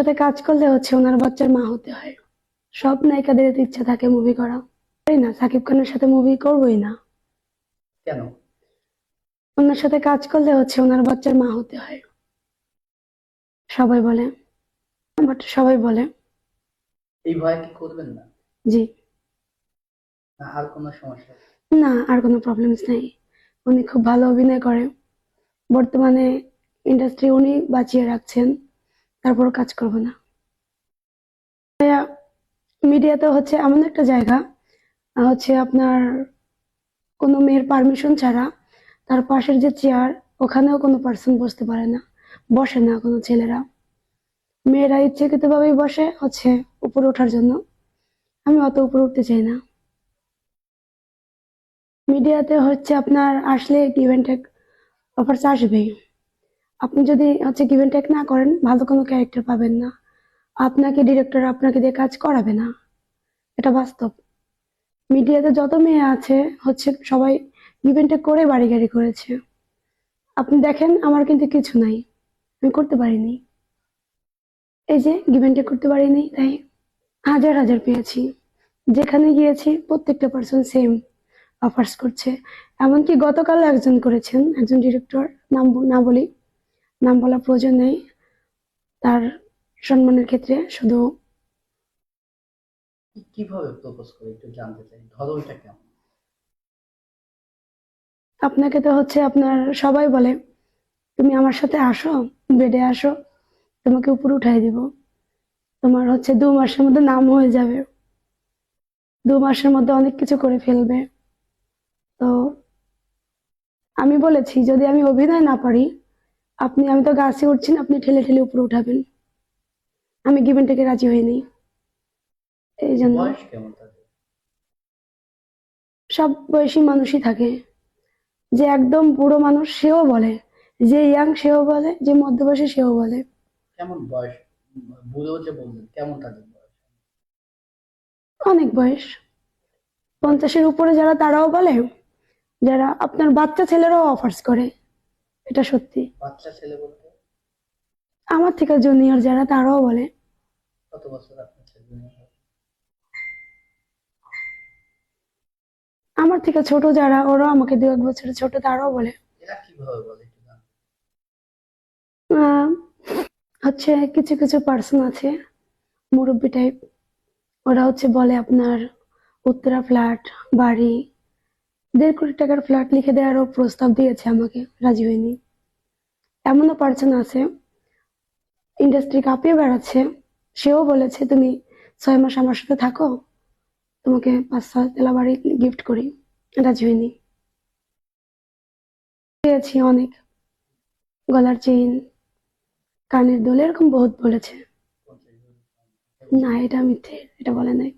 সাথে কাজ করলে হচ্ছে ওনার বাচ্চার মা হতে হয়। সব নায়িকাদের ইচ্ছা থাকে মুভি করা। তাই না? সাকিব খানের সাথে মুভি করবোই না। কেন? ওনার সাথে কাজ করলে হচ্ছে ওনার বাচ্চার মা হতে হয়। সবাই বলে। বাট সবাই বলে। এই ভয় কি করবেন না? জি। না আর কোনো সমস্যা না আর কোনো প্রবলেমস নেই। উনি খুব ভালো অভিনয় করে। বর্তমানে ইন্ডাস্ট্রি উনি বাঁচিয়ে রাখছেন। তারপর কাজ করব না। মিডিয়াতে হচ্ছে এমন একটা জায়গা হচ্ছে আপনার কোনো মেয়ের পারমিশন ছাড়া তার পাশের যে চেয়ার ওখানেও কোনো পার্সন বসতে পারে না, বসে না কোনো ছেলেরা। মেয়েরা ইচ্ছাকৃতভাবেই বসে হচ্ছে উপরে ওঠার জন্য। আমি অত উপরে উঠতে চাই না। মিডিয়াতে হচ্ছে আপনার আসলে গিভেন টেক অফার্স আসবেই। আপনি যদি হচ্ছে গিভেন টেক না করেন, ভালো কোনো ক্যারেক্টার পাবেন না। আপনাকে ডিরেক্টর আপনাকে দিয়ে কাজ করাবে না। এটা বাস্তব। মিডিয়াতে যত মেয়ে আছে, হচ্ছে সবাই গিভেন টেক করে বাড়ি গাড়ি করেছে। আপনি দেখেন, আমার কিন্তু কিছু নাই। আমি করতে পারিনি। এই যে গিভেন টেক করতে পারিনি, তাই হাজার হাজার পেয়েছি। যেখানে গিয়েছি, প্রত্যেকটা পার্সন সেম অফার্স করছে। এমনকি গতকাল একজন করেছেন, একজন ডিরেক্টর নাম না বলি। নাম বলা প্রয়োজন নেই। তার সম্মানের ক্ষেত্রে শুধু কীভাবে প্রপোজ করে একটু জানতে চাই? ধরনটা কেমন? আপনাকে তো হচ্ছে আপনার সবাই বলে তুমি আমার সাথে আসো বেডে আসো তোমাকে উপরে উঠাই দিব। তোমার হচ্ছে দু মাসের মধ্যে নাম হয়ে যাবে। দু মাসের মধ্যে অনেক কিছু করে ফেলবে। তো আমি বলেছি যদি আমি অভিনয় না পারি আপনি আমি তো গাছে উঠছি না আপনি ঠেলে ঠেলে উপরে উঠাবেন। আমি গিভেন থেকে রাজি হইনি এই জন্য। সব বয়সী মানুষই থাকে। যে একদম বুড়ো মানুষ সেও বলে। যে ইয়াং সেও বলে। যে মধ্যবয়সী সেও বলে। কেমন বয়স? বুড়ো যে বললেন কেমন তাদের বয়স? অনেক বয়স। পঞ্চাশের উপরে যারা তারাও বলে। যারা আপনার বাচ্চা ছেলেরাও অফার্স করে। এটা সত্যি। বাচ্চা ছেলে বলতে? আমার থেকে জুনিয়র যারা তারাও বলে। কত বছর আপনার ছেলে আমার থেকে ছোট যারা ওরাও আমাকে দু এক বছরের ছোট তারাও বলে। এরা কীভাবে বলে হচ্ছে কিছু কিছু পার্সন আছে মুরব্বি টাইপ ওরা হচ্ছে বলে আপনার উত্তরা ফ্ল্যাট বাড়ি। দেড় কোটি টাকার ফ্ল্যাট লিখে দেওয়ারও প্রস্তাব দিয়েছে আমাকে, রাজি হয়নি। এমনও পার্সন আছে ইন্ডাস্ট্রি কাঁপিয়ে বেড়াচ্ছে, সেও বলেছে, তুমি ছয় মাস আমার সাথে থাকো, তোমাকে পাঁচ ছয় তেলা বাড়ি গিফট করি। রাজি হয়নি। পেয়েছি অনেক। গলার চেইন, কানের দোল, এরকম বহুত বলেছে। না, এটা মিথ্যে, এটা বলে নাই।